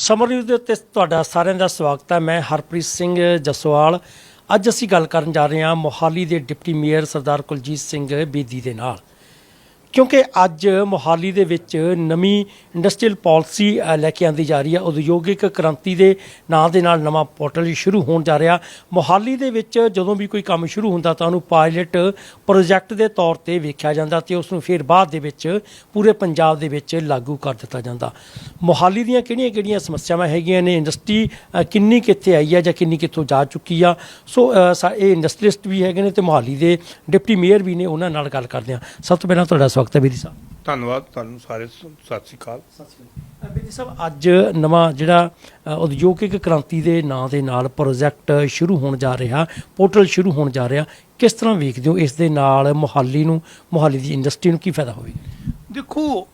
Summer news ਦੇ ਉੱਤੇ ਤੁਹਾਡਾ ਸਾਰਿਆਂ ਦਾ ਸਵਾਗਤ ਹੈ। ਮੈਂ ਹਰਪ੍ਰੀਤ ਸਿੰਘ ਜਸਵਾਲ। ਅੱਜ ਅਸੀਂ ਗੱਲ ਕਰਨ ਜਾ ਰਹੇ ਹਾਂ ਮੋਹਾਲੀ ਦੇ ਡਿਪਟੀ ਮੇਅਰ ਸਰਦਾਰ ਕੁਲਜੀਤ ਸਿੰਘ ਬੇਦੀ ਦੇ ਨਾਲ। ਕਿਉਂਕਿ ਅੱਜ ਮੋਹਾਲੀ ਦੇ ਵਿੱਚ ਨਵੀਂ ਇੰਡਸਟਰੀਅਲ ਪਾਲਿਸੀ ਲੈ ਕੇ ਆਂਦੀ ਜਾ ਰਹੀ ਹੈ। ਉਦਯੋਗਿਕ ਕ੍ਰਾਂਤੀ ਦੇ ਨਾਂ ਦੇ ਨਾਲ ਨਵਾਂ ਪੋਰਟਲ ਸ਼ੁਰੂ ਹੋਣ ਜਾ ਰਿਹਾ। ਮੋਹਾਲੀ ਦੇ ਵਿੱਚ ਜਦੋਂ ਵੀ ਕੋਈ ਕੰਮ ਸ਼ੁਰੂ ਹੁੰਦਾ ਤਾਂ ਉਹਨੂੰ ਪਾਇਲਟ ਪ੍ਰੋਜੈਕਟ ਦੇ ਤੌਰ ਤੇ ਵੇਖਿਆ ਜਾਂਦਾ ਤੇ ਉਸ ਨੂੰ ਫਿਰ ਬਾਅਦ ਦੇ ਵਿੱਚ ਪੂਰੇ ਪੰਜਾਬ ਦੇ ਵਿੱਚ ਲਾਗੂ ਕਰ ਦਿੱਤਾ ਜਾਂਦਾ। ਮੋਹਾਲੀ ਦੀਆਂ ਕਿਹੜੀਆਂ-ਕਿਹੜੀਆਂ ਸਮੱਸਿਆਵਾਂ ਹੈਗੀਆਂ ਨੇ? ਇੰਡਸਟਰੀ ਕਿੰਨੀ ਕਿੱਥੇ ਆਈ ਹੈ ਜਾਂ ਕਿੰਨੀ ਕਿੱਥੋਂ ਜਾ ਚੁੱਕੀ ਆ? ਸੋ ਸਾ- ਇਹ ਇੰਡਸਟਰੀਸਟ ਵੀ ਹੈਗੇ ਨੇ ਤੇ ਮੋਹਾਲੀ ਦੇ ਡਿਪਟੀ ਮੇਅਰ ਵੀ ਨੇ, ਉਹਨਾਂ ਨਾਲ ਗੱਲ ਕਰਦੇ ਹਾਂ। ਸਭ ਤੋਂ ਪਹਿਲਾਂ ਤੁਹਾਡਾ ਸਵਾਗਤ ਹੈ ਬੇਦੀ ਸਾਹਿਬ। ਧੰਨਵਾਦ ਤੁਹਾਨੂੰ ਸਾਰੇ ਸ- ਸਤਿ ਸ੍ਰੀ ਅਕਾਲ। ਬੇਦੀ ਸਾਹਿਬ ਅੱਜ ਨਵਾਂ ਜਿਹੜਾ ਉਦਯੋਗਿਕ ਕ੍ਰਾਂਤੀ ਦੇ ਨਾਂ ਦੇ ਨਾਲ ਪ੍ਰੋਜੈਕਟ ਸ਼ੁਰੂ ਹੋਣ ਜਾ ਰਿਹਾ ਪੋਰਟਲ ਸ਼ੁਰੂ ਹੋਣ ਜਾ ਰਿਹਾ ਕਿਸ ਤਰ੍ਹਾਂ ਵੇਖਦੇ ਹੋ ਇਸ ਦੇ ਨਾਲ ਮੋਹਾਲੀ ਨੂੰ ਮੋਹਾਲੀ ਦੀ ਇੰਡਸਟਰੀ ਨੂੰ ਕੀ ਫਾਇਦਾ ਹੋਵੇਗਾ? ਦੇਖੋ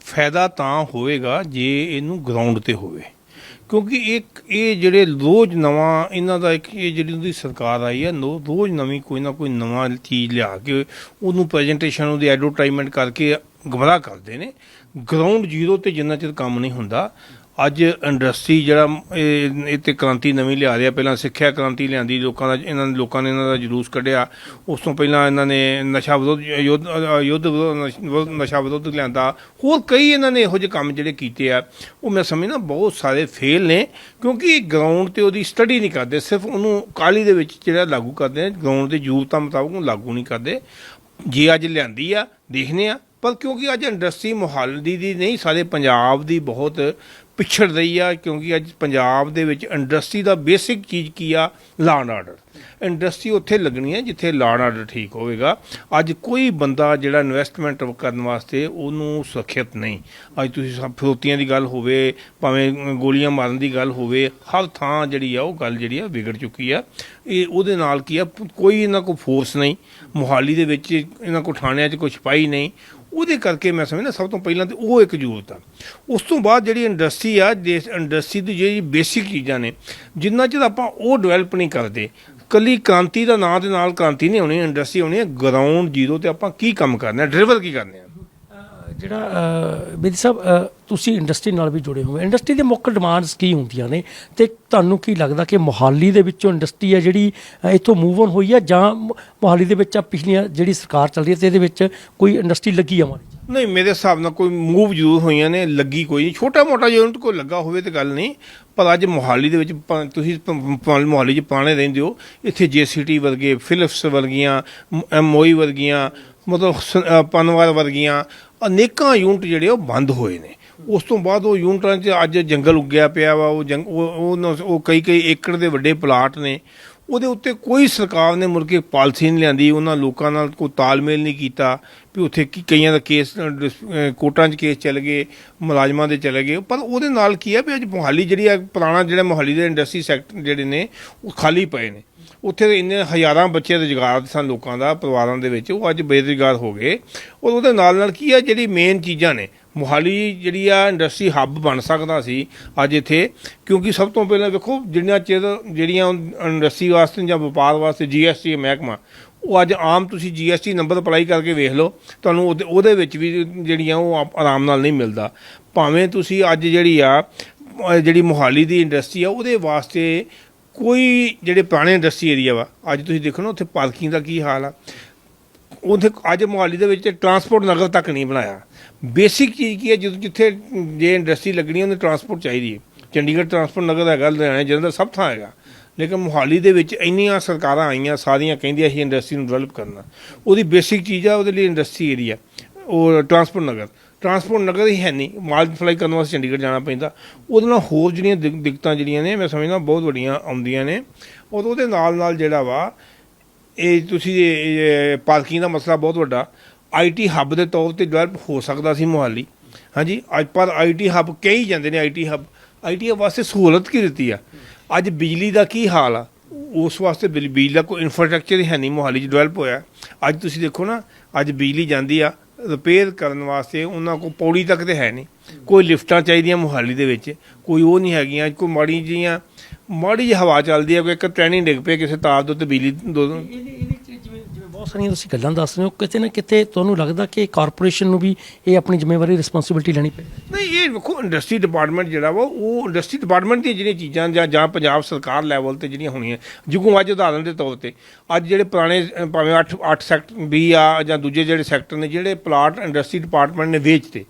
ਫਾਇਦਾ ਤਾਂ ਹੋਵੇਗਾ ਜੇ ਇਹਨੂੰ ਗਰਾਊਂਡ ਤੇ ਹੋਵੇ। ਕਿਉਂਕਿ ਇੱਕ ਇਹ ਜਿਹੜੇ ਰੋਜ਼ ਨਵਾਂ, ਇਹਨਾਂ ਦਾ ਇੱਕ ਇਹ ਜਿਹੜੀ ਉਹਦੀ ਸਰਕਾਰ ਆਈ ਹੈ, ਨੋ- ਰੋਜ਼ ਨਵੀਂ ਕੋਈ ਨਾ ਕੋਈ ਨਵਾਂ ਚੀਜ਼ ਲਿਆ ਕੇ ਉਹਨੂੰ ਪ੍ਰੈਜੈਂਟੇਸ਼ਨ ਉਹਦੀ ਐਡਵਰਟਾਈਜ਼ਮੈਂਟ ਕਰਕੇ ਗਮਰਾਹ ਕਰਦੇ ਨੇ। ਗਰਾਊਂਡ ਜ਼ੀਰੋ ਤੇ ਜਿੰਨਾ ਚਿਰ ਕੰਮ ਨਹੀਂ ਹੁੰਦਾ ਅੱਜ ਇੰਡਸਟਰੀ ਜਿਹੜਾ ਇਹ ਇਹ ਤੇ ਕ੍ਰਾਂਤੀ ਨਵੀਂ ਲਿਆ ਰਿਹਾ। ਪਹਿਲਾਂ ਸਿੱਖਿਆ ਕ੍ਰਾਂਤੀ ਲਿਆਂਦੀ, ਲੋਕਾਂ ਦਾ, ਇਹਨਾਂ ਨੇ ਲੋਕਾਂ ਨੇ ਇਹਨਾਂ ਦਾ ਜਲੂਸ ਕੱਢਿਆ। ਉਸ ਤੋਂ ਪਹਿਲਾਂ ਇਹਨਾਂ ਨੇ ਨਸ਼ਾ ਵਿਰੋਧ, ਯੁੱਧ ਯੁੱਧ ਵਿਰੋਧ- ਨਸ਼ਾ ਵਿਰੋਧ ਲਿਆਂਦਾ। ਹੋਰ ਕਈ ਇਹਨਾਂ ਨੇ ਇਹੋ ਜਿਹੇ ਕੰਮ ਜਿਹੜੇ ਕੀਤੇ ਆ, ਉਹ ਮੈਂ ਸਮਝਦਾ ਬਹੁਤ ਸਾਰੇ ਫੇਲ ਨੇ, ਕਿਉਂਕਿ ਗਰਾਊਂਡ ਤੇ ਉਹਦੀ ਸਟੱਡੀ ਨਹੀਂ ਕਰਦੇ। ਸਿਰਫ ਉਹਨੂੰ ਕਾਲੀ ਦੇ ਵਿੱਚ ਜਿਹੜਾ ਲਾਗੂ ਕਰਦੇ ਨੇ ਗਰਾਊਂਡ ਦੇ ਜ਼ਰੂਰਤਾਂ ਮੁਤਾਬਕ ਉਹਨੂੰ ਲਾਗੂ ਨਹੀਂ ਕਰਦੇ। ਜੇ ਅੱਜ ਲਿਆਂਦੀ ਆ ਦੇਖਨੇ ਆ, ਪਰ ਕਿਉਂਕਿ ਅੱਜ ਇੰਡਸਟਰੀ ਮੁਹਾਲੀ ਦੀ ਨਹੀਂ, ਸਾਰੇ ਪੰਜਾਬ ਦੀ ਬਹੁਤ ਪਿਛੜ ਰਹੀ ਆ ਕਿਉਂਕਿ ਅੱਜ ਪੰਜਾਬ ਦੇ ਵਿੱਚ ਇੰਡਸਟਰੀ ਦਾ ਬੇਸਿਕ ਚੀਜ਼ ਕੀ ਆ? ਲਾਅ ਆਰਡਰ ਇੰਡਸਟਰੀ ਉੱਥੇ ਲੱਗਣੀ ਹੈ ਜਿੱਥੇ ਲਾਅ ਆਰਡਰ ਠੀਕ ਹੋਵੇਗਾ। ਅੱਜ ਕੋਈ ਬੰਦਾ ਜਿਹੜਾ ਇਨਵੈਸਟਮੈਂਟ ਕਰਨ ਵਾਸਤੇ ਉਹਨੂੰ ਸੁਰੱਖਿਅਤ ਨਹੀਂ। ਅੱਜ ਤੁਸੀਂ ਸਭ ਫਰੋਤੀਆਂ ਦੀ ਗੱਲ ਹੋਵੇ, ਭਾਵੇਂ ਗੋਲੀਆਂ ਮਾਰਨ ਦੀ ਗੱਲ ਹੋਵੇ, ਹਰ ਥਾਂ ਜਿਹੜੀ ਆ ਉਹ ਗੱਲ ਜਿਹੜੀ ਆ ਵਿਗੜ ਚੁੱਕੀ ਆ। ਇਹ ਉਹਦੇ ਨਾਲ ਕੀ ਆ? ਕੋਈ ਇਹਨਾਂ ਕੋਲ ਫੋਰਸ ਨਹੀਂ। ਮੁਹਾਲੀ ਦੇ ਵਿੱਚ ਇਹਨਾਂ ਕੋਲ ਥਾਣਿਆਂ 'ਚ ਕੋਈ ਸਿਪਾਹੀ ਨਹੀਂ। ਉਹਦੇ ਕਰਕੇ ਮੈਂ ਸਮਝਦਾ ਸਭ ਤੋਂ ਪਹਿਲਾਂ ਤੇ ਉਹ ਇੱਕ ਜ਼ਰੂਰਤ ਆ। ਉਸ ਤੋਂ ਬਾਅਦ ਜਿਹੜੀ ਇੰਡਸਟਰੀ ਆ ਜਿਸ ਇੰਡਸਟਰੀ ਦੀ ਜਿਹੜੀ ਬੇਸਿਕ ਚੀਜ਼ਾਂ ਨੇ, ਜਿੰਨਾ ਚਿਰ ਆਪਾਂ ਉਹ ਡਿਵੈਲਪ ਨਹੀਂ ਕਰਦੇ, ਕੱਲੀ ਕ੍ਰਾਂਤੀ ਦਾ ਨਾਂ ਦੇ ਨਾਲ ਕ੍ਰਾਂਤੀ ਨਹੀਂ ਹੋਣੀ ਇੰਡਸਟਰੀ ਹੋਣੀ ਹੈ ਗਰਾਊਂਡ ਜ਼ੀਰੋ ਤੇ ਆਪਾਂ ਕੀ ਕੰਮ ਕਰਨਾ ਡਰਾਈਵਰ ਕੀ ਕਰਨੇ ਜਿਹੜਾ ਬੇਦੀ ਸਾਹਿਬ ਤੁਸੀਂ ਇੰਡਸਟਰੀ ਨਾਲ ਵੀ ਜੁੜੇ ਹੋਏ ਇੰਡਸਟਰੀ ਦੇ ਮੁੱਖ ਡਿਮਾਂਡਸ ਕੀ ਹੁੰਦੀਆਂ ਨੇ? ਤੇ ਤੁਹਾਨੂੰ ਕੀ ਲੱਗਦਾ ਕਿ ਮੋਹਾਲੀ ਦੇ ਵਿੱਚੋਂ ਇੰਡਸਟਰੀ ਹੈ ਜਿਹੜੀ ਇੱਥੋਂ ਮੂਵ ਔਨ ਹੋਈ ਹੈ ਜਾਂ ਮ- ਮੋਹਾਲੀ ਦੇ ਵਿੱਚ ਆ ਪਿਛਲੀਆਂ ਜਿਹੜੀ ਸਰਕਾਰ ਚੱਲ ਰਹੀ ਹੈ ਤੇ ਇਹਦੇ ਵਿੱਚ ਕੋਈ ਇੰਡਸਟਰੀ ਲੱਗੀ ਆ ਮਾਰੀ ਨਹੀਂ, ਮੇਰੇ ਹਿਸਾਬ ਨਾਲ ਕੋਈ ਮੂਵ ਜ਼ਰੂਰ ਹੋਈਆਂ ਨੇ, ਲੱਗੀ ਕੋਈ ਨਹੀਂ। ਛੋਟਾ ਮੋਟਾ ਯੂਨਿਟ ਕੋਈ ਲੱਗਾ ਹੋਵੇ ਤੇ ਗੱਲ ਨਹੀਂ। ਪਰ ਅੱਜ ਮੋਹਾਲੀ ਦੇ ਵਿੱਚ ਤੁਸੀਂ ਪ- ਮੋਹਾਲੀ 'ਚ ਪੁਰਾਣੇ ਰਹਿੰਦੇ ਹੋ। ਇੱਥੇ ਜੇਸੀਟੀ ਵਰਗੇ ਫਿਲਿਪਸ ਵਰਗੀਆਂ ਐਮਓਈ ਵਰਗੀਆਂ ਮਤਲਬ ਸ- ਅ, ਪਨਵਾਰ ਵਰਗੀਆਂ ਅਨੇਕਾਂ ਯੂਨਿਟ ਜਿਹੜੇ ਉਹ ਬੰਦ ਹੋਏ ਨੇ। ਉਸ ਤੋਂ ਬਾਅਦ ਉਹ ਯੂਨਿਟਾਂ 'ਚ ਅੱਜ ਜੰਗਲ ਉੱਗਿਆ ਪਿਆ ਵਾ ਉਹ ਜੰਗ ਉਹ ਉਹ- ਕਈ ਕਈ ਏਕੜ ਦੇ ਵੱਡੇ ਪਲਾਟ ਨੇ। ਉਹਦੇ ਉੱਤੇ ਕੋਈ ਸਰਕਾਰ ਨੇ ਮੁੜ ਕੇ ਪਾਲਿਸੀ ਨਹੀਂ ਲਿਆਂਦੀ ਉਹਨਾਂ ਲੋਕਾਂ ਨਾਲ ਕੋਈ ਤਾਲਮੇਲ ਨਹੀਂ ਕੀਤਾ ਵੀ ਉੱਥੇ ਕੀ ਕਈਆਂ ਦਾ ਕੇਸ ਅ, ਕੋਰਟਾਂ 'ਚ ਕੇਸ ਚੱਲ ਗਏ ਮੁਲਾਜ਼ਮਾਂ ਦੇ ਚਲੇ ਗਏ। ਪਰ ਉਹਦੇ ਨਾਲ ਕੀ ਹੈ ਵੀ ਅੱਜ ਮੋਹਾਲੀ ਜਿਹੜੀ ਆ ਪੁਰਾਣਾ ਜਿਹੜਾ ਮੋਹਾਲੀ ਦੇ ਇੰਡਸਟਰੀ ਸੈਕਟਰ ਜਿਹੜੇ ਨੇ ਉਹ ਖਾਲੀ ਪਏ ਨੇ। ਉੱਥੇ ਦੇ ਇੰਨੇ ਹਜ਼ਾਰਾਂ ਬੱਚੇ ਰੁਜ਼ਗਾਰ ਸਨ ਲੋਕਾਂ ਦਾ, ਪਰਿਵਾਰਾਂ ਦੇ ਵਿੱਚ, ਉਹ ਅੱਜ ਬੇਰੁਜ਼ਗਾਰ ਹੋ ਗਏ। ਔਰ ਉਹਦੇ ਨਾਲ ਨਾਲ ਕੀ ਆ, ਜਿਹੜੀ ਮੇਨ ਚੀਜ਼ਾਂ ਨੇ, ਮੋਹਾਲੀ ਜਿਹੜੀ ਆ ਇੰਡਸਟਰੀ ਹੱਬ ਬਣ ਸਕਦਾ ਸੀ ਅੱਜ ਇੱਥੇ, ਕਿਉਂਕਿ ਸਭ ਤੋਂ ਪਹਿਲਾਂ ਵੇਖੋ, ਜਿੰਨਾ ਚਿਰ ਜਿਹੜੀਆਂ ਇੰਡਸਟਰੀ ਵਾਸਤੇ ਜਾਂ ਵਪਾਰ ਵਾਸਤੇ ਜੀਐਸਟੀ ਮਹਿਕਮਾ, ਉਹ ਅੱਜ ਆਮ ਤੁਸੀਂ ਜੀਐਸਟੀ ਨੰਬਰ ਅਪਲਾਈ ਕਰਕੇ ਵੇਖ ਲਓ, ਤੁਹਾਨੂੰ ਉਹਦੇ- ਉਹਦੇ ਵਿੱਚ ਵੀ ਜਿਹੜੀਆਂ ਉਹ ਆਪ- ਆਰਾਮ ਨਾਲ ਨਹੀਂ ਮਿਲਦਾ। ਭਾਵੇਂ ਤੁਸੀਂ ਅੱਜ ਜਿਹੜੀ ਆ ਜਿਹੜੀ ਮੋਹਾਲੀ ਦੀ ਇੰਡਸਟਰੀ ਆ, ਉਹਦੇ ਵਾਸਤੇ ਕੋਈ ਜਿਹੜੇ ਪੁਰਾਣੇ ਇੰਡਸਟਰੀ ਏਰੀਆ ਵਾ, ਅੱਜ ਤੁਸੀਂ ਦੇਖੋ ਨਾ ਉੱਥੇ ਪਾਰਕਿੰਗ ਦਾ ਕੀ ਹਾਲ ਆ। ਉੱਥੇ ਅੱਜ ਮੋਹਾਲੀ ਦੇ ਵਿੱਚ ਟਰਾਂਸਪੋਰਟ ਨਗਰ ਤੱਕ ਨਹੀਂ ਬਣਾਇਆ। ਬੇਸਿਕ ਚੀਜ਼ ਕੀ ਹੈ, ਜਦੋਂ ਜਿੱਥੇ ਜੇ ਇੰਡਸਟਰੀ ਲੱਗਣੀ ਉਹਨੇ ਟਰਾਂਸਪੋਰਟ ਚਾਹੀਦੀ ਹੈ। ਚੰਡੀਗੜ੍ਹ ਟਰਾਂਸਪੋਰਟ ਨਗਰ ਹੈਗਾ, ਲੁਧਿਆਣਾ ਜਲੰਧਰ ਸਭ ਥਾਂ ਹੈਗਾ। ਲੇਕਿਨ ਮੋਹਾਲੀ ਦੇ ਵਿੱਚ ਇੰਨੀਆਂ ਸਰਕਾਰਾਂ ਆਈਆਂ, ਸਾਰੀਆਂ ਕਹਿੰਦੀਆਂ ਅਸੀਂ ਇੰਡਸਟਰੀ ਨੂੰ ਡਿਵੈਲਪ ਕਰਨਾ। ਉਹਦੀ ਬੇਸਿਕ ਚੀਜ਼ ਆ, ਉਹਦੇ ਲਈ ਇੰਡਸਟਰੀ ਏਰੀਆ ਉਹ ਟਰਾਂਸਪੋਰਟ ਨਗਰ। ਟਰਾਂਸਪੋਰਟ ਨਗਰ ਹੀ ਹੈ ਨਹੀਂ। ਮਾਲ ਫਲਾਈ ਕਰਨ ਵਾਸਤੇ ਚੰਡੀਗੜ੍ਹ ਜਾਣਾ ਪੈਂਦਾ। ਉਹਦੇ ਨਾਲ ਹੋਰ ਜਿਹੜੀਆਂ ਦਿਕ- ਦਿੱਕਤਾਂ ਜਿਹੜੀਆਂ ਨੇ, ਮੈਂ ਸਮਝਦਾ ਬਹੁਤ ਵੱਡੀਆਂ ਆਉਂਦੀਆਂ ਨੇ। ਔਰ ਉਹਦੇ ਨਾਲ ਨਾਲ ਜਿਹੜਾ ਵਾ, ਇਹ ਤੁਸੀਂ ਪਾਰਕਿੰਗ ਦਾ ਮਸਲਾ ਬਹੁਤ ਵੱਡਾ। ਆਈਟੀ ਹੱਬ ਦੇ ਤੌਰ ਤੇ ਡਿਵੈਲਪ ਹੋ ਸਕਦਾ ਸੀ ਮੁਹਾਲੀ। ਹਾਂਜੀ, ਅੱਜ ਪਰ ਆਈਟੀ ਹੱਬ ਕਈ ਜਾਂਦੇ ਨੇ ਆਈਟੀ ਹੱਬ। ਆਈਟੀ ਵਾਸਤੇ ਸਹੂਲਤ ਕੀ ਦਿੱਤੀ ਆ? ਅੱਜ ਬਿਜਲੀ ਦਾ ਕੀ ਹਾਲ ਆ? ਉਸ ਵਾਸਤੇ ਬਿਜ- ਬਿਜਲੀ ਦਾ ਕੋਈ ਇਨਫਰਾਸਟ੍ਰਕਚਰ ਹੀ ਹੈ ਨਹੀਂ ਮੁਹਾਲੀ 'ਚ ਡਿਵੈਲਪ ਹੋਇਆ। ਅੱਜ ਤੁਸੀਂ ਦੇਖੋ ਨਾ, ਅੱਜ ਬਿਜਲੀ ਜਾਂਦੀ ਆ। ਰਿਪੇਅਰ ਕਰਨ ਵਾਸਤੇ ਉਹਨਾਂ ਕੋਲ ਪੌੜੀ ਤੱਕ ਤੇ ਹੈ ਨਹੀਂ। ਕੋਈ ਲਿਫਟਾਂ ਚਾਹੀਦੀਆਂ ਮੁਹਾਲੀ ਦੇ ਵਿੱਚ, ਕੋਈ ਉਹ ਨਹੀਂ ਹੈਗੀਆਂ, ਕੋਈ ਮਾੜੀ ਜੀਆਂ ਮਾੜੀ ਜਿਹੀ ਹਵਾ ਚੱਲਦੀ ਹੈ ਕੋਈ ਇੱਕ ਟ੍ਰੇਨਿੰਗ ਡਿੱਗ ਪਏ ਕਿਸੇ ਤਾਰ ਦੇ ਉੱਤੇ ਬਿਜਲੀ ਦੋ ਇਹਦੀ ਇਹਦੀ 'ਚ ਜਿਵੇਂ ਜਿਵੇਂ ਬਹੁਤ ਸਾਰੀਆਂ ਤੁਸੀਂ ਗੱਲਾਂ ਦੱਸ ਰਹੇ ਹੋ, ਕਿਤੇ ਨਾ ਕਿਤੇ ਤੁਹਾਨੂੰ ਲੱਗਦਾ ਕਿ ਕਾਰਪੋਰੇਸ਼ਨ ਨੂੰ ਵੀ ਇਹ ਆਪਣੀ ਜ਼ਿੰਮੇਵਾਰੀ ਰਿਸਪੌਂਸਿਬਿਲਟੀ ਲੈਣੀ ਪਏ ਨਹੀਂ, ਇਹ ਵੇਖੋ ਇੰਡਸਟਰੀ ਡਿਪਾਰਟਮੈਂਟ ਜਿਹੜਾ ਵਾ, ਉਹ ਇੰਡਸਟਰੀ ਡਿਪਾਰਟਮੈਂਟ ਦੀਆਂ ਜਿਹੜੀਆਂ ਚੀਜ਼ਾਂ ਜਾਂ ਜਾਂ ਪੰਜਾਬ ਸਰਕਾਰ ਲੈਵਲ ਤੇ ਜਿਹੜੀਆਂ ਹੋਣੀਆਂ ਜਿਵੇਂ ਅੱਜ ਉਦਾਹਰਨ ਦੇ ਤੌਰ ਤੇ, ਅੱਜ ਜਿਹੜੇ ਪੁਰਾਣੇ ਭਾਵੇਂ 8 8 ਸੈਕਟਰ ਵੀ ਆ ਜਾਂ ਦੂਜੇ ਜਿਹੜੇ ਸੈਕਟਰ ਨੇ, ਜਿਹੜੇ ਪਲਾਟ ਇੰਡਸਟਰੀ ਡਿਪਾਰਟਮੈਂਟ ਨੇ ਵੇਚਤੇ,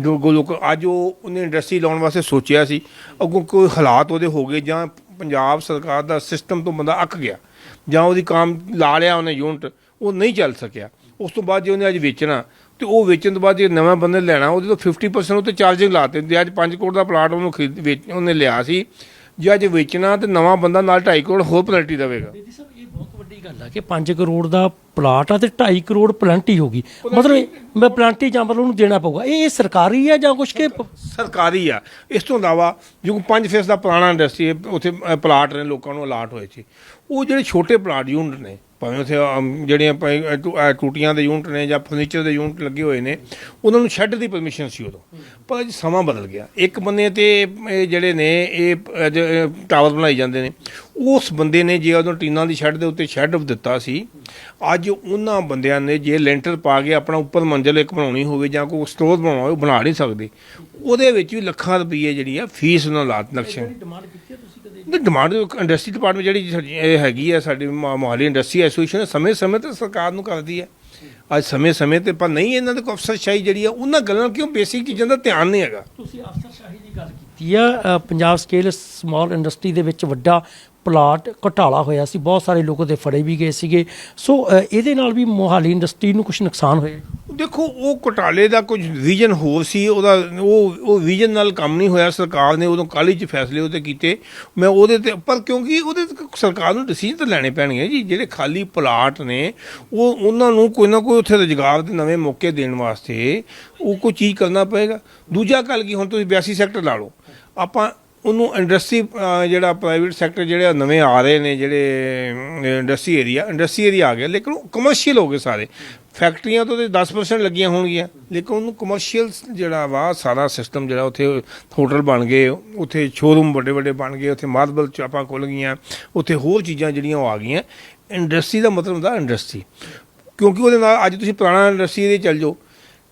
ਜੋ ਜੋ ਲੋਕ ਅੱਜ ਉਹ ਉਹਨੇ ਇੰਡਸਟਰੀ ਲਾਉਣ ਵਾਸਤੇ ਸੋਚਿਆ ਸੀ, ਅੱਗੋਂ ਕੋਈ ਹਾਲਾਤ ਉਹਦੇ ਹੋ ਗਏ ਜਾਂ ਪੰਜਾਬ ਸਰਕਾਰ ਦਾ ਸਿਸਟਮ ਤੋਂ ਬੰਦਾ ਅੱਕ ਗਿਆ, ਜਾਂ ਉਹਦੀ ਕੰਮ ਲਾ ਲਿਆ ਉਹਨੇ ਯੂਨਿਟ ਉਹ ਨਹੀਂ ਚੱਲ ਸਕਿਆ। ਉਸ ਤੋਂ ਬਾਅਦ ਜੇ ਉਹਨੇ ਅੱਜ ਵੇਚਣਾ ਤੇ ਉਹ ਵੇਚਣ ਤੋਂ ਬਾਅਦ ਜੇ ਨਵਾਂ ਬੰਦੇ ਲੈਣਾ ਉਹਦੇ ਤੋਂ 50% ਉੱਤੇ ਚਾਰਜਿੰਗ ਲਾਤੇ ਤੇ ਅੱਜ 5 ਕਰੋੜ ਦਾ ਪਲਾਟ ਉਹਨੂੰ ਖਰੀਦ ਵੇਚ ਉਹਨੇ ਲਿਆ ਸੀ। ਜੇ ਅੱਜ ਵੇਚਣਾ ਤੇ ਨਵਾਂ ਬੰਦਾ ਨਾਲ 2.5 ਕਰੋੜ ਹੋਰ ਪੈਨਲਟੀ ਦੇਵੇਗਾ। ਬੇਦੀ ਸਾਹਿਬ ਇਹ ਬਹੁਤ ਵੱਡੀ ਗੱਲ ਆ ਕਿ 5 ਕਰੋੜ ਦਾ ਪਲਾਟ ਆ ਤੇ 2.5 ਕਰੋੜ ਪਲੰਟੀ ਹੋਗੀ ਮਤਲਬ ਮੈਂ ਪਲੰਟੀ ਜਾਂ ਮਤਲਬ ਉਹਨੂੰ ਦੇਣਾ ਪਊਗਾ। ਇਹ ਸਰਕਾਰੀ ਹੈ ਜਾਂ ਕੁਛ ਕਿ ਸਰਕਾਰੀ ਆ। ਇਸ ਤੋਂ ਇਲਾਵਾ ਜੋ 5 ਫੇਸ ਦਾ ਪੁਰਾਣਾ ਇੰਡਸਟਰੀ ਉੱਥੇ ਪਲਾਟ ਨੇ ਲੋਕਾਂ ਨੂੰ ਅਲਾਟ ਹੋਏ ਸੀ। ਉਹ ਜਿਹੜੇ ਛੋਟੇ ਪਲਾਟ ਯੂਨਿਟ ਨੇ ਭਾਵੇਂ ਉੱਥੇ ਅਮ, ਜਿਹੜੀਆਂ ਪ- ਟੂ- ਅ, ਟੂਟੀਆਂ ਦੇ ਯੂਨਿਟ ਨੇ ਜਾਂ ਫਰਨੀਚਰ ਦੇ ਯੂਨਿਟ ਲੱਗੇ ਹੋਏ ਨੇ ਉਹਨਾਂ ਨੂੰ ਸ਼ੈੱਡ ਦੀ ਪਰਮਿਸ਼ਨ ਸੀ ਉਦੋਂ। ਪਰ ਅੱਜ ਸਮਾਂ ਬਦਲ ਗਿਆ। ਇੱਕ ਬੰਨੇ ਤੇ ਇਹ ਜਿਹੜੇ ਨੇ ਇਹ ਅੱਜ, ਟਾਵਰ ਬਣਾਈ ਜਾਂਦੇ ਨੇ। ਉਸ ਬੰਦੇ ਨੇ ਜੇ ਉਦੋਂ ਟੀਨਾਂ ਦੀ ਸ਼ੈੱਡ ਦੇ ਉੱਤੇ ਸ਼ੈੱਡ ਦਿੱਤਾ ਸੀ ਅੱਜ ਉਹਨਾਂ ਬੰਦਿਆਂ ਨੇ ਜੇ ਲੈਂਟਰ ਪਾ ਕੇ ਆਪਣਾ ਉੱਪਰ ਮੰਜ਼ਿਲ ਇੱਕ ਬਣਾਉਣੀ ਹੋਵੇ ਜਾਂ ਕੋਈ ਸਟੋਰ ਬਣਾਉਣਾ ਹੋਵੇ ਉਹ ਬਣਾ ਨਹੀਂ ਸਕਦੇ। ਉਹਦੇ ਵਿੱਚ ਵੀ ਲੱਖਾਂ ਰੁਪਏ ਜਿਹੜੀ ਆ ਫੀਸ ਉਹਨਾਂ ਲਾਤ ਨਕਸ਼ੇ ਡਿਮਾਂਡ ਕੀਤੀ ਹੈ ਡਿਮਾਂਡ ਇੰਡਸਟਰੀ ਡਿਪਾਰਟਮੈਂਟ ਜਿਹੜੀ ਸਾਡੀ ਇਹ ਹੈਗੀ ਆ ਸਾਡੀ ਮੋ- ਮੋਹਾਲੀ ਇੰਡਸਟਰੀ ਐਸੋਸੀਏਸ਼ਨ ਸਮੇਂ ਸਮੇਂ ਤੇ ਸਰਕਾਰ ਨੂੰ ਕਰਦੀ ਹੈ ਅੱਜ ਸਮੇਂ ਸਮੇਂ ਤੇ ਪਰ ਨਹੀਂ ਇਹਨਾਂ ਦੇ ਕੋਈ ਅਫਸਰਸ਼ਾਹੀ ਜਿਹੜੀ ਆ ਉਹਨਾਂ ਗੱਲਾਂ ਕਿਉਂ ਬੇਸਿਕ ਚੀਜ਼ਾਂ ਦਾ ਧਿਆਨ ਨਹੀਂ ਹੈਗਾ? ਤੁਸੀਂ ਅਫਸਰਸ਼ਾਹੀ ਦੀ ਗੱਲ ਕੀਤੀ ਆ ਅ, ਪੰਜਾਬ ਸਕੇਲ ਸਮਾਲ ਇੰਡਸਟਰੀ ਦੇ ਵਿੱਚ ਵੱਡਾ ਪਲਾਟ ਘਟਾਲਾ ਹੋਇਆ ਸੀ ਬਹੁਤ ਸਾਰੇ ਲੋਕ ਉਹਦੇ ਫੜੇ ਵੀ ਗਏ ਸੀਗੇ। ਸੋ ਅ, ਇਹਦੇ ਨਾਲ ਵੀ ਮੋਹਾਲੀ ਇੰਡਸਟਰੀ ਨੂੰ ਕੁਝ ਨੁਕਸਾਨ ਹੋਇਆ? ਦੇਖੋ ਉਹ ਘੁਟਾਲੇ ਦਾ ਕੁਝ ਵਿਜ਼ਨ ਹੋਰ ਸੀ ਉਹਦਾ ਉਹ ਉਹ ਵਿਜ਼ਨ ਨਾਲ ਕੰਮ ਨਹੀਂ ਹੋਇਆ। ਸਰਕਾਰ ਨੇ ਉਦੋਂ ਕਾਹਲੀ ਚ ਫੈਸਲੇ ਉਹਦੇ ਕੀਤੇ। ਮੈਂ ਉਹਦੇ ਤੇ ਪਰ ਕਿਉਂਕਿ ਉਹਦੇ ਤੇ ਸਰਕਾਰ ਨੂੰ ਡਿਸੀਜਨ ਤਾਂ ਲੈਣੇ ਪੈਣਗੇ ਜੀ ਜਿਹੜੇ ਖਾਲੀ ਪਲਾਟ ਨੇ ਉਹ ਉਹਨਾਂ ਨੂੰ ਕੋਈ ਨਾ ਕੋਈ ਉੱਥੇ ਰੁਜ਼ਗਾਰ ਦੇ ਨਵੇਂ ਮੌਕੇ ਦੇਣ ਵਾਸਤੇ ਉਹ ਕੋਈ ਚੀਜ਼ ਕਰਨਾ ਪਏਗਾ। ਦੂਜਾ ਗੱਲ ਕੀ ਹੁਣ ਤੁਸੀਂ 82 ਸੈਕਟਰ ਲਾ ਲਓ। ਆਪਾਂ ਉਹਨੂੰ ਇੰਡਸਟਰੀ ਜਿਹੜਾ ਪ੍ਰਾਈਵੇਟ ਸੈਕਟਰ ਜਿਹੜੇ ਨਵੇਂ ਆ ਰਹੇ ਨੇ, ਜਿਹੜੇ ਇੰਡਸਟਰੀ ਏਰੀਆ ਇੰਡਸਟਰੀ ਏਰੀਆ ਆ ਗਿਆ, ਲੇਕਿਨ ਉਹ ਕਮਰਸ਼ੀਅਲ ਹੋ ਗਏ ਸਾਰੇ। ਫੈਕਟਰੀਆਂ ਤੋਂ ਤੇ 10% ਲੱਗੀਆਂ ਹੋਣਗੀਆਂ। ਲੇਕਿਨ ਉਹਨੂੰ ਕਮਰਸ਼ੀਅਲ ਜਿਹੜਾ ਵਾ, ਸਾਰਾ ਸਿਸਟਮ ਜਿਹੜਾ ਉੱਥੇ ਹੋਟਲ ਬਣ ਗਏ, ਉੱਥੇ ਸ਼ੋਰੂਮ ਵੱਡੇ ਵੱਡੇ ਬਣ ਗਏ, ਉੱਥੇ ਮਾਰਬਲ ਚਾਪਾਂ ਖੁੱਲ ਗਈਆਂ, ਉੱਥੇ ਹੋਰ ਚੀਜ਼ਾਂ ਜਿਹੜੀਆਂ ਉਹ ਆ ਗਈਆਂ। ਇੰਡਸਟਰੀ ਦਾ ਮਤਲਬ ਹੁੰਦਾ ਇੰਡਸਟਰੀ ਕਿਉਂਕਿ ਉਹਦੇ ਨਾਲ ਅੱਜ ਤੁਸੀਂ ਪੁਰਾਣਾ ਇੰਡਸਟਰੀ ਦੇ ਚੱਲ ਜਾਓ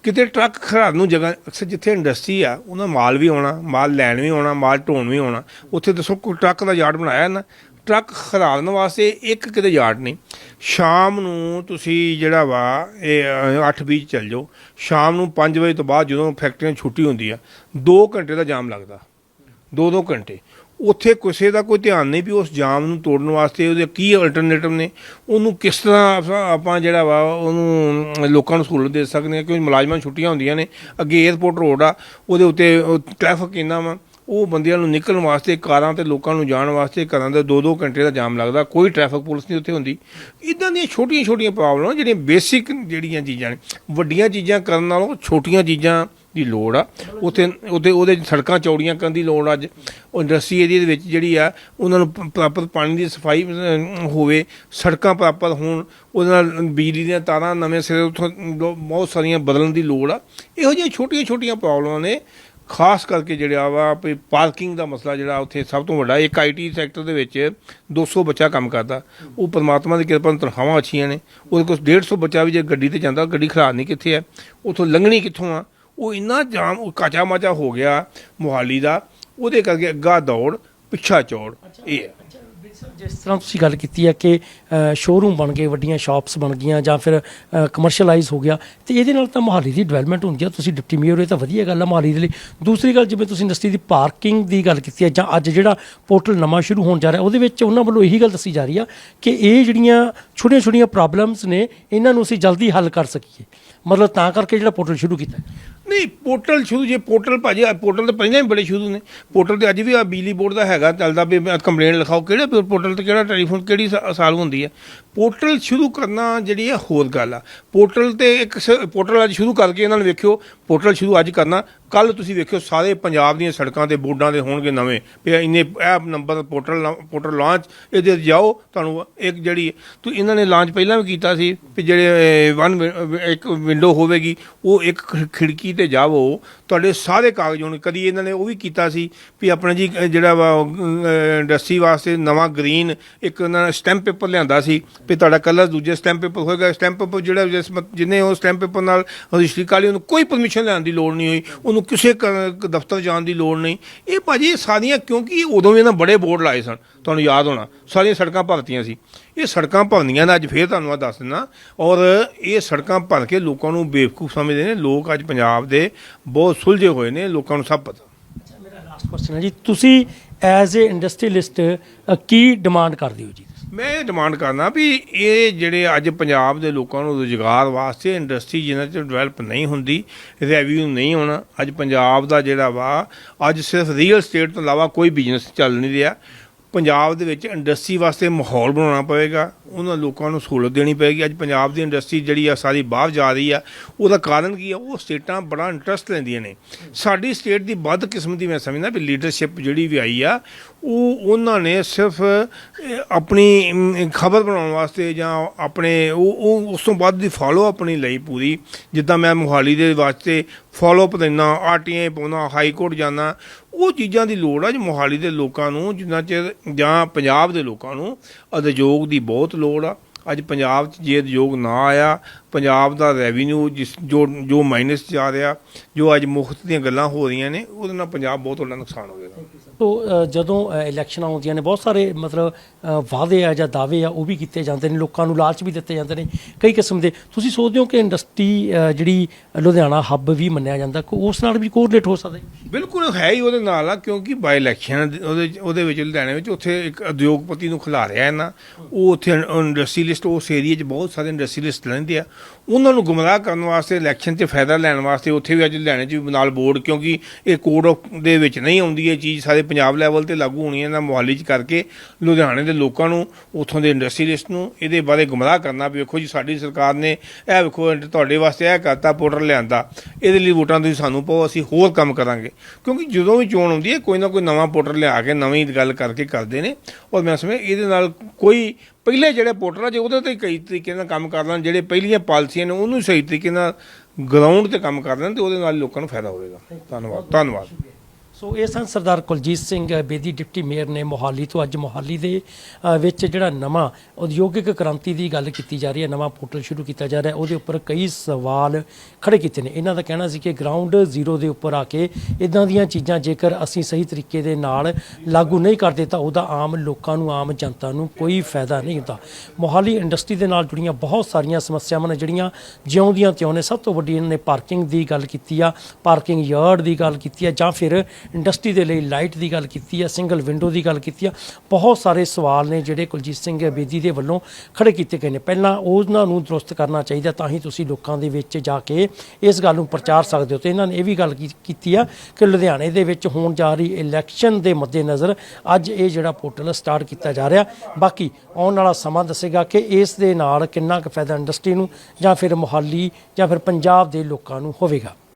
ਕਿਤੇ ਟਰੱਕ ਖੜਾਉਣ ਨੂੰ ਜਗ੍ਹਾ, ਅਕਸਰ ਜਿੱਥੇ ਇੰਡਸਟਰੀ ਆ, ਉਹਨਾਂ ਮਾਲ ਵੀ ਆਉਣਾ, ਮਾਲ ਲੈਣ ਵੀ ਆਉਣਾ, ਮਾਲ ਢੋਣ ਵੀ ਆਉਣਾ। ਉੱਥੇ ਦੱਸੋ ਕੋਈ ਟਰੱਕ ਦਾ ਯਾਰਡ ਬਣਾਇਆ ਨਾ, ਟਰੱਕ ਖੜਾਉਣ ਵਾਸਤੇ ਇੱਕ ਕਿਤੇ ਯਾਰਡ ਨਹੀਂ। ਸ਼ਾਮ ਨੂੰ ਤੁਸੀਂ ਜਿਹੜਾ ਵਾ, ਇਹ 8:20 ਚੱਲ ਜਾਓ। ਸ਼ਾਮ ਨੂੰ 5 ਵਜੇ ਤੋਂ ਬਾਅਦ ਜਦੋਂ ਫੈਕਟਰੀਆਂ ਛੁੱਟੀ ਹੁੰਦੀ ਆ 2 ਘੰਟੇ ਦਾ ਜਾਮ ਲੱਗਦਾ। 2-2 ਘੰਟੇ। ਉੱਥੇ ਕਿਸੇ ਦਾ ਕੋਈ ਧਿਆਨ ਨਹੀਂ ਵੀ ਉਸ ਜਾਮ ਨੂੰ ਤੋੜਨ ਵਾਸਤੇ ਉਹਦੇ ਕੀ ਅਲਟਰਨੇਟਿਵ ਨੇ, ਉਹਨੂੰ ਕਿਸ ਤਰ੍ਹਾਂ ਆਪਾਂ- ਜਿਹੜਾ ਵਾ ਉਹਨੂੰ ਲੋਕਾਂ ਨੂੰ ਸਹੂਲਤ ਦੇ ਸਕਦੇ ਹਾਂ, ਕਿਉਂਕਿ ਮੁਲਾਜ਼ਮਾਂ ਛੁੱਟੀਆਂ ਹੁੰਦੀਆਂ ਨੇ, ਅੱਗੇ 에ਅਰਪੋਰਟ ਰੋਡ ਆ, ਉਹਦੇ ਉੱਤੇ ਟ੍ਰੈਫਿਕ ਇੰਨਾ ਵਾ, ਉਹ ਬੰਦਿਆਂ ਨੂੰ ਨਿਕਲਣ ਵਾਸਤੇ, ਕਾਰਾਂ ਤੇ ਲੋਕਾਂ ਨੂੰ ਜਾਣ ਵਾਸਤੇ, ਘਰਾਂ ਦੇ 2-2 ਘੰਟੇ ਦਾ ਜਾਮ ਲੱਗਦਾ, ਕੋਈ ਟ੍ਰੈਫਿਕ ਪੁਲਿਸ ਨਹੀਂ ਉੱਥੇ ਹੁੰਦੀ। ਇਦਾਂ ਦੀਆਂ ਛੋਟੀਆਂ-ਛੋਟੀਆਂ ਪ੍ਰੋਬਲਮਾਂ ਜਿਹੜੀਆਂ ਬੇਸਿਕ ਜਿਹੜੀਆਂ ਚੀਜ਼ਾਂ ਨੇ, ਵੱਡੀਆਂ ਚੀਜ਼ਾਂ ਕਰਨ ਨਾਲੋਂ ਛੋਟੀਆਂ ਚੀਜ਼ਾਂ ਦੀ ਲੋੜ ਆ। ਉੱਥੇ ਉਹਦੇ ਉਹਦੇ ਸੜਕਾਂ ਚੌੜੀਆਂ ਕਰਨ ਦੀ ਲੋੜ ਅੱਜ। ਉਹ ਇੰਡਸਟਰੀ ਏਰੀਆ ਦੇ ਵਿੱਚ ਜਿਹੜੀ ਆ, ਉਹਨਾਂ ਨੂੰ ਪ੍ਰਾਪਤ ਪਾਣੀ ਦੀ ਸਫ਼ਾਈ ਹੋਵੇ, ਸੜਕਾਂ ਪ੍ਰਾਪਤ ਹੋਣ, ਉਹਦੇ ਨਾਲ ਬਿਜਲੀ ਦੀਆਂ ਤਾਰਾਂ ਨਵੇਂ ਸਿਰੇ ਉੱਥੋਂ ਲੋ- ਬਹੁਤ ਸਾਰੀਆਂ ਬਦਲਣ ਦੀ ਲੋੜ ਆ। ਇਹੋ ਜਿਹੀਆਂ ਛੋਟੀਆਂ-ਛੋਟੀਆਂ ਪ੍ਰੋਬਲਮਾਂ ਨੇ। ਖਾਸ ਕਰਕੇ ਜਿਹੜਾ ਵਾ ਵੀ ਪਾਰਕਿੰਗ ਦਾ ਮਸਲਾ ਜਿਹੜਾ ਉੱਥੇ ਸਭ ਤੋਂ ਵੱਡਾ, ਇੱਕ ਆਈਟੀ ਸੈਕਟਰ ਦੇ ਵਿੱਚ 200 ਬੱਚਾ ਕੰਮ ਕਰਦਾ। ਉਹ ਪਰਮਾਤਮਾ ਦੀ ਕਿਰਪਾ ਨਾਲ ਤਨਖਾਹਾਂ ਅੱਛੀਆਂ ਨੇ। ਉਹਦੇ ਕੋਲ 150 ਬੱਚਾ ਵੀ ਜੇ ਗੱਡੀ ਤੇ ਜਾਂਦਾ, ਗੱਡੀ ਖਰਾਬ ਕਿੱਥੇ ਆ ਉਥੋਂ ਲੰਘਣੀ ਕਿੱਥੋਂ ਆ? ਉਹ ਇੰਨਾ ਜਾਮ ਉਹ ਕਾਚਾ ਮਾਚਾ ਹੋ ਗਿਆ ਮੋਹਾਲੀ ਦਾ ਉਹਦੇ ਕਰਕੇ ਅੱਗਾ ਦੌੜ ਪਿੱਛਾ ਚੌੜ ਇਹ ਹੈ। ਜਿਸ ਤਰ੍ਹਾਂ ਤੁਸੀਂ ਗੱਲ ਕੀਤੀ ਹੈ ਕਿ ਸ਼ੋਰੂਮ ਬਣ ਗਏ, ਵੱਡੀਆਂ ਸ਼ਾਪਸ ਬਣ ਗਈਆਂ ਜਾਂ ਫਿਰ ਕਮਰਸ਼ੀਅਲਾਈਜ਼ ਹੋ ਗਿਆ, ਤੇ ਇਹਦੇ ਨਾਲ ਤਾਂ ਮੋਹਾਲੀ ਦੀ ਡਿਵੈਲਪਮੈਂਟ ਹੁੰਦੀ ਆ, ਤੁਸੀਂ ਡਿਪਟੀ ਮੇਅਰ ਇਹ ਤਾਂ ਵਧੀਆ ਗੱਲ ਆ ਮੋਹਾਲੀ ਦੇ ਲਈ। ਦੂਸਰੀ ਗੱਲ, ਜਿਵੇਂ ਤੁਸੀਂ ਇੰਡਸਟਰੀ ਦੀ ਪਾਰਕਿੰਗ ਦੀ ਗੱਲ ਕੀਤੀ ਹੈ, ਜਾਂ ਅੱਜ ਜਿਹੜਾ ਪੋਰਟਲ ਨਵਾਂ ਸ਼ੁਰੂ ਹੋਣ ਜਾ ਰਿਹਾ, ਉਹਦੇ ਵਿੱਚ ਉਹਨਾਂ ਵੱਲੋਂ ਇਹੀ ਗੱਲ ਦੱਸੀ ਜਾ ਰਹੀ ਆ ਕਿ ਇਹ ਜਿਹੜੀਆਂ ਛੋਟੀਆਂ ਛੋਟੀਆਂ ਪ੍ਰੋਬਲਮਸ ਨੇ, ਇਹਨਾਂ ਨੂੰ ਅਸੀਂ ਜਲਦੀ ਹੱਲ ਕਰ ਸਕੀਏ। ਮਤਲਬ ਤਾਂ ਕਰਕੇ ਜਿਹੜਾ ਪੋਰਟਲ ਸ਼ੁਰੂ ਕੀਤਾ ਨਹੀਂ ਪੋਰਟਲ ਸ਼ੁਰੂ, ਜੇ ਪੋਰਟਲ ਭਾਜੀ, ਆਹ ਪੋਰਟਲ ਤਾਂ ਪਹਿਲਾਂ ਹੀ ਬੜੇ ਸ਼ੁਰੂ ਨੇ। ਪੋਰਟਲ ਤੇ ਅੱਜ ਵੀ ਆ ਬਿਜਲੀ ਬੋਰਡ ਦਾ ਹੈਗਾ, ਚੱਲਦਾ ਵੀ ਕੰਪਲੇਂਟ ਲਿਖਾਓ, ਕਿਹੜੇ ਪੋ- ਪੋਰਟਲ ਤੇ ਕਿਹੜਾ ਟੈਲੀਫੋਨ ਕਿਹੜੀ ਸਾ- ਸਾਲ ਹੁੰਦੀ ਹੈ? ਪੋਰਟਲ ਸ਼ੁਰੂ ਕਰਨਾ ਜਿਹੜੀ ਹੈ ਹੋਰ ਗੱਲ ਆ। ਪੋਰਟਲ ਤੇ ਇੱਕ ਸ- ਪੋਰਟਲ ਅੱਜ ਸ਼ੁਰੂ ਕਰਕੇ ਇਹਨਾਂ ਨੂੰ ਵੇਖਿਓ। ਪੋਰਟਲ ਸ਼ੁਰੂ ਅੱਜ ਕਰਨਾ। ਕੱਲ ਤੁਸੀਂ ਵੇਖਿਓ ਸਾਰੇ ਪੰਜਾਬ ਦੀਆਂ ਸੜਕਾਂ ਤੇ ਬੋਰਡਾਂ ਦੇ ਹੋਣਗੇ ਨਵੇਂ। ਵੀ ਇੰਨੇ, ਇਹ ਨੰਬਰ ਪੋਰਟਲ ਲਾ- ਪੋਰਟਲ ਲਾਂਚ, ਇਹਦੇ ਤੇ ਜਾਓ, ਤੁਹਾਨੂੰ ਇੱਕ ਜਿਹੜੀ, ਤੂੰ ਇਹਨਾਂ ਨੇ ਲਾਂਚ ਪਹਿਲਾਂ ਵੀ ਕੀਤਾ ਸੀ ਵੀ ਜਿਹੜੇ ਵਨ ਇੱਕ ਵਿੰਡੋ ਹੋਵੇਗੀ, ਉਹ ਇੱਕ ਖਿ, ਖਿੜਕੀ ਤੇ ਜਾਵੋ। ਤੁਹਾਡੇ ਸਾਰੇ ਕਾਗਜ਼ ਹੋਣ। ਕਦੀ ਇਹਨਾਂ ਨੇ ਉਹ ਵੀ ਕੀਤਾ ਸੀ ਵੀ ਆਪਣਾ ਜੀ, ਅਹ, ਜਿਹੜਾ ਵਾ ਇੰਡਸਟਰੀ ਵਾਸਤੇ ਨਵਾਂ ਗ੍ਰੀਨ ਇੱਕ ਉਹਨਾਂ ਨੇ ਸਟੈਂਪ ਪੇਪਰ ਲਿਆਂਦਾ ਸੀ। ਵੀ ਤੁਹਾਡਾ ਕਲਰ ਦੂਜੇ ਸਟੈਂਪ ਪੇਪਰ ਹੋਏਗਾ, ਸਟੈਂਪ ਪੇਪਰ ਜਿਹੜਾ ਜਿਸ ਮਤ- ਜਿਹਨੇ ਉਹ ਸਟੈਂਪ ਪੇਪਰ ਨਾਲ ਰਜਿਸਟਰੀ ਕਰ ਲਈ ਉਹਨੂੰ ਕੋਈ ਪਰਮਿਸ਼ਨ ਲੈਣ ਦੀ ਲੋੜ ਨਹੀਂ ਹੋਈ, ਉਹਨੂੰ ਕਿਸੇ ਕ- ਦਫ਼ਤਰ ਜਾਣ ਦੀ ਲੋੜ ਨਹੀਂ। ਇਹ ਭਾਜੀ ਇਹ ਸਾਰੀਆਂ ਕਿਉਂਕਿ ਉਦੋਂ ਵੀ ਇਹਨਾਂ ਬੜੇ ਬੋਰਡ ਲਾਏ ਸਨ, ਤੁਹਾਨੂੰ ਯਾਦ ਹੋਣਾ, ਸਾਰੀਆਂ ਸੜਕਾਂ ਭਰਤੀਆਂ ਸੀ। ਇਹ ਸੜਕਾਂ ਭਰਨੀਆਂ ਨੇ, ਅੱਜ ਫੇਰ ਤੁਹਾਨੂੰ ਮੈਂ ਦੱਸ ਦਿੰਦਾ, ਔਰ ਇਹ ਸੜਕਾਂ ਭਰ ਕੇ ਲੋਕਾਂ ਨੂੰ ਬੇਵਕੂਫ ਸਮਝਦੇ ਨੇ, ਲੋਕ ਅੱਜ ਪੰਜਾਬ ਦੇ ਬਹੁਤ ਸੁਲਝੇ ਹੋਏ ਨੇ, ਲੋਕਾਂ ਨੂੰ ਸਭ ਪਤਾ। ਮੇਰਾ ਲਾਸਟ ਕੁਐਸਚਨ ਹੈ ਜੀ, ਤੁਸੀਂ ਐਜ਼ ਅ ਇੰਡਸਟਰੀਲਿਸਟ ਕੀ ਡਿਮਾਂਡ ਕਰਦੇ ਹੋ ਜੀ? ਮੈਂ ਇਹ ਡਿਮਾਂਡ ਕਰਨਾ ਵੀ ਇਹ ਜਿਹੜੇ ਅੱਜ ਪੰਜਾਬ ਦੇ ਲੋਕਾਂ ਨੂੰ ਰੁਜ਼ਗਾਰ ਵਾਸਤੇ ਇੰਡਸਟਰੀ ਜਿਹਨਾਂ 'ਚ ਡਿਵੈਲਪ ਨਹੀਂ ਹੁੰਦੀ ਰੈਵਿਊ ਨਹੀਂ ਹੋਣਾ, ਅੱਜ ਪੰਜਾਬ ਦਾ ਜਿਹੜਾ ਵਾ, ਅੱਜ ਸਿਰਫ ਰੀਅਲ ਸਟੇਟ ਤੋਂ ਇਲਾਵਾ ਕੋਈ ਬਿਜ਼ਨਸ ਚੱਲ ਨਹੀਂ ਰਿਹਾ। ਪੰਜਾਬ ਦੇ ਵਿੱਚ ਇੰਡਸਟਰੀ ਵਾਸਤੇ ਮਾਹੌਲ ਬਣਾਉਣਾ ਪਵੇਗਾ, ਉਹਨਾਂ ਲੋਕਾਂ ਨੂੰ ਸਹੂਲਤ ਦੇਣੀ ਪਏਗੀ ਅੱਜ ਪੰਜਾਬ ਦੀ ਇੰਡਸਟਰੀ ਜਿਹੜੀ ਆ, ਸਾਰੀ ਬਾਹਰ ਜਾ ਰਹੀ ਆ, ਉਹਦਾ ਕਾਰਨ ਕੀ ਆ? ਉਹ ਸਟੇਟਾਂ ਬੜਾ ਇੰਟਰਸਟ ਲੈਂਦੀਆਂ ਨੇ। ਸਾਡੀ ਸਟੇਟ ਦੀ ਵੱਧ ਕਿਸਮ ਦੀ ਮੈਂ ਸਮਝਦਾ ਵੀ ਲੀਡਰਸ਼ਿਪ ਜਿਹੜੀ ਵੀ ਆਈ ਆ, ਉਹ ਉਹਨਾਂ ਨੇ ਸਿਰਫ ਆਪਣੀ ਖਬਰ ਬਣਾਉਣ ਵਾਸਤੇ ਜਾਂ ਆਪਣੇ, ਉਹ ਉਹ, ਉਸ ਤੋਂ ਬਾਅਦ ਦੀ ਫਾਲੋ ਆਪਣੀ ਲਈ ਪੂਰੀ। ਜਿੱਦਾਂ ਮੈਂ ਮੋਹਾਲੀ ਦੇ ਵਾਸਤੇ ਫਾਲੋ ਅਪ ਦਿੰਦਾ ਆਰਟੀਆਈ ਪਾਉਣਾ, ਹਾਈ ਕੋਰਟ ਜਾਣਾ, ਉਹ ਚੀਜ਼ਾਂ ਦੀ ਲੋੜ ਆ ਜੋ ਮੋਹਾਲੀ ਦੇ ਲੋਕਾਂ ਨੂੰ, ਜਿੰਨਾ ਚਿਰ ਜਾਂ ਪੰਜਾਬ ਦੇ ਲੋਕਾਂ ਨੂੰ ਉਦਯੋਗ ਦੀ ਬਹੁਤ ਲੋੜ ਆ। ਅੱਜ ਪੰਜਾਬ 'ਚ ਜੇ ਉਦਯੋਗ ਨਾ ਆਇਆ, ਪੰਜਾਬ ਦਾ ਰੈਵਨਿਊ ਜਿਸ ਜੋ ਜੋ ਮਾਈਨਸ ਜਾ ਰਿਹਾ, ਜੋ ਅੱਜ ਮੁਫਤ ਦੀਆਂ ਗੱਲਾਂ ਹੋ ਰਹੀਆਂ ਨੇ, ਉਹਦੇ ਨਾਲ ਪੰਜਾਬ ਬਹੁਤ ਵੱਡਾ ਨੁਕਸਾਨ ਹੋਵੇਗਾ ਤੋ ਜਦੋਂ ਇਲੈਕਸ਼ਨਾਂ ਆਉਂਦੀਆਂ ਨੇ, ਬਹੁਤ ਸਾਰੇ ਮਤਲਬ ਵਾਅਦੇ ਆ ਜਾਂ ਦਾਅਵੇ ਆ, ਉਹ ਵੀ ਕੀਤੇ ਜਾਂਦੇ ਨੇ, ਲੋਕਾਂ ਨੂੰ ਲਾਲਚ ਵੀ ਦਿੱਤੇ ਜਾਂਦੇ ਨੇ, ਕਈ ਕਿਸਮ ਦੇ। ਤੁਸੀਂ ਸੋਚਦੇ ਹੋ ਕਿ ਇੰਡਸਟਰੀ ਜਿਹੜੀ ਲੁਧਿਆਣਾ ਹੱਬ ਵੀ ਮੰਨਿਆ ਜਾਂਦਾ, ਕੋ, ਉਸ ਨਾਲ ਵੀ ਕੋਰਿਲੇਟ ਹੋ ਸਕਦਾ ਬਿਲਕੁਲ ਹੈ ਹੀ ਉਹਦੇ ਨਾਲ ਆ, ਕਿਉਂਕਿ ਬਾਈ ਇਲੈਕਸ਼ਨ ਉਹਦੇ ਉਹਦੇ ਵਿੱਚ, ਲੁਧਿਆਣੇ ਵਿੱਚ ਉੱਥੇ ਇੱਕ ਉਦਯੋਗਪਤੀ ਨੂੰ ਖਿਲਾ ਖਿਲਾਰਿਆ ਇਹਨਾਂ, ਉਹ ਉੱਥੇ ਇੰਡਸਟਰੀਲਿਸਟ ਉਸ ਏਰੀਆ 'ਚ ਬਹੁਤ ਸਾਰੇ ਇੰਡਸਟਰੀਲਿਸਟ ਰਹਿੰਦੇ ਆ। ਉਹਨਾਂ ਨੂੰ ਗੁੰਮਰਾਹ ਕਰਨ ਵਾਸਤੇ ਇਲੈਕਸ਼ਨ 'ਚ ਫਾਇਦਾ ਲੈਣ ਵਾਸਤੇ ਉੱਥੇ ਵੀ ਅੱਜ ਲੁਧਿਆਣੇ 'ਚ ਵੀ ਨਾਲ ਬੋਰਡ ਕਿਉਂਕਿ ਇਹ ਕੋਡ ਆਫ ਦੇ ਵਿੱਚ ਨਹੀਂ ਆਉਂਦੀ ਇਹ ਚੀਜ਼, ਸਾਰੇ ਪੰਜਾਬ ਲੈਵਲ ਤੇ ਲਾਗੂ ਹੋਣੀ ਹੈ ਨਾ ਮੁਹਾਲੀ 'ਚ ਕਰਕੇ, ਲੁਧਿਆਣੇ ਦੇ ਲੋਕਾਂ ਨੂੰ, ਉੱਥੋਂ ਦੇ ਇੰਡਸਟਰੀਲਿਸਟ ਨੂੰ, ਇਹਦੇ ਬਾਰੇ ਗੁੰਮਰਾਹ ਕਰਨਾ ਵੀ ਵੇਖੋ ਜੀ, ਸਾਡੀ ਸਰਕਾਰ ਨੇ ਇਹ ਵੇਖੋ ਤੁਹਾਡੇ ਵਾਸਤੇ ਇਹ ਕਰਤਾ ਪੋਰਟਰ ਲਿਆਂਦਾ। ਇਹਦੇ ਲਈ ਵੋਟਾਂ ਤੁਸੀਂ ਸਾਨੂੰ ਪਾਓ, ਅਸੀਂ ਹੋਰ ਕੰਮ ਕਰਾਂਗੇ। ਕਿਉਂਕਿ ਜਦੋਂ ਵੀ ਚੋਣ ਆਉਂਦੀ ਹੈ, ਕੋਈ ਨਾ ਕੋਈ ਨਵਾਂ ਪੋਰਟਲ ਲਿਆ ਕੇ ਨਵੀਂ ਗੱਲ ਕਰਕੇ ਕਰਦੇ ਨੇ। ਔਰ ਮੈਂ ਸਮਝ ਇਹਦੇ ਨਾਲ ਕੋਈ ਪਹਿਲੇ ਜਿਹੜੇ ਪੋਰਟਲ ਆ, ਜੇ ਉਹਦੇ ਤੇ ਕਈ ਤਰੀਕੇ ਨਾਲ ਕੰਮ ਕਰ ਲੈਣ, ਜਿਹੜੇ ਪਹਿਲੀਆਂ ਪਾਲਿਸੀਆਂ ਨੇ, ਉਹਨੂੰ ਸਹੀ ਤਰੀਕੇ ਨਾਲ ਗਰਾਊਂਡ ਤੇ ਕੰਮ ਕਰ ਲੈਣ, ਤੇ ਉਹਦੇ ਨਾਲ ਲੋਕਾਂ ਨੂੰ ਫਾਇਦਾ ਹੋਵੇਗਾ। ਧੰਨਵਾਦ ਧੰਨਵਾਦ। ਸੋ ਇਹ ਸਨ ਸਰਦਾਰ ਕੁਲਜੀਤ ਸਿੰਘ ਬੇਦੀ ਡਿਪਟੀ ਮੇਅਰ ਨੇ ਮੋਹਾਲੀ ਤੋਂ ਅੱਜ ਮੋਹਾਲੀ ਦੇ ਵਿੱਚ ਜਿਹੜਾ ਨਵਾਂ ਉਦਯੋਗਿਕ ਕ੍ਰਾਂਤੀ ਦੀ ਗੱਲ ਕੀਤੀ ਜਾ ਰਹੀ ਹੈ, ਨਵਾਂ ਪੋਰਟਲ ਸ਼ੁਰੂ ਕੀਤਾ ਜਾ ਰਿਹਾ ਉਹਦੇ ਉੱਪਰ ਕਈ ਸਵਾਲ ਖੜੇ ਕੀਤੇ ਨੇ। ਇਹਨਾਂ ਦਾ ਕਹਿਣਾ ਸੀ ਕਿ ਗਰਾਊਂਡ ਜ਼ੀਰੋ ਦੇ ਉੱਪਰ ਆ ਕੇ ਇਦਾਂ ਦੀਆਂ ਚੀਜ਼ਾਂ ਜੇਕਰ ਅਸੀਂ ਸਹੀ ਤਰੀਕੇ ਦੇ ਨਾਲ ਲਾਗੂ ਨਹੀਂ ਕਰਦੇ ਤਾਂ ਉਹਦਾ ਆਮ ਲੋਕਾਂ ਨੂੰ, ਆਮ ਜਨਤਾ ਨੂੰ ਕੋਈ ਫਾਇਦਾ ਨਹੀਂ ਹੁੰਦਾ। ਮੋਹਾਲੀ ਇੰਡਸਟਰੀ ਦੇ ਨਾਲ ਜੁੜੀਆਂ ਬਹੁਤ ਸਾਰੀਆਂ ਸਮੱਸਿਆਵਾਂ ਨੇ, ਜਿਹੜੀਆਂ ਜਿਉਂਦੀਆਂ ਤਿਉਂ ਨੇ। ਸਭ ਤੋਂ ਵੱਡੀ ਇਹਨਾਂ ਨੇ ਪਾਰਕਿੰਗ ਦੀ ਗੱਲ ਕੀਤੀ ਆ ਪਾਰਕਿੰਗ ਯਾਰਡ ਦੀ ਗੱਲ ਕੀਤੀ ਆ ਜਾਂ ਫਿਰ ਇੰਡਸਟਰੀ ਦੇ ਲਈ ਲਾਈਟ ਦੀ ਗੱਲ ਕੀਤੀ ਆ, ਸਿੰਗਲ ਵਿੰਡੋ ਦੀ ਗੱਲ ਕੀਤੀ ਆ, ਬਹੁਤ ਸਾਰੇ ਸਵਾਲ ਨੇ ਜਿਹੜੇ ਕੁਲਜੀਤ ਸਿੰਘ ਬੇਦੀ ਦੇ ਵੱਲੋਂ ਖੜੇ ਕੀਤੇ ਗਏ ਨੇ। ਪਹਿਲਾਂ ਉਹਨਾਂ ਨੂੰ ਦਰੁਸਤ ਕਰਨਾ ਚਾਹੀਦਾ, ਤਾਂ ਹੀ ਤੁਸੀਂ ਲੋਕਾਂ ਦੇ ਵਿੱਚ ਜਾ ਕੇ ਇਸ ਗੱਲ ਨੂੰ ਪ੍ਰਚਾਰ ਸਕਦੇ ਹੋ। ਤੇ ਇਹਨਾਂ ਨੇ ਇਹ ਵੀ ਗੱਲ ਕੀ- ਕੀਤੀ ਆ ਕਿ ਲੁਧਿਆਣੇ ਦੇ ਵਿੱਚ ਹੋਣ ਜਾ ਰਹੀ ਇਲੈਕਸ਼ਨ ਦੇ ਮੱਦੇਨਜ਼ਰ ਅੱਜ ਇਹ ਜਿਹੜਾ ਪੋਰਟਲ ਸਟਾਰਟ ਕੀਤਾ ਜਾ ਰਿਹਾ। ਬਾਕੀ ਆਉਣ ਵਾਲਾ ਸਮਾਂ ਦੱਸੇਗਾ ਕਿ ਇਸ ਦੇ ਨਾਲ ਕਿੰਨਾ ਕੁ ਫਾਇਦਾ ਇੰਡਸਟਰੀ ਨੂੰ ਜਾਂ ਫਿਰ ਮੁਹਾਲੀ ਜਾਂ ਫਿਰ ਪੰਜਾਬ ਦੇ ਲੋਕਾਂ ਨੂੰ ਹੋਵੇਗਾ।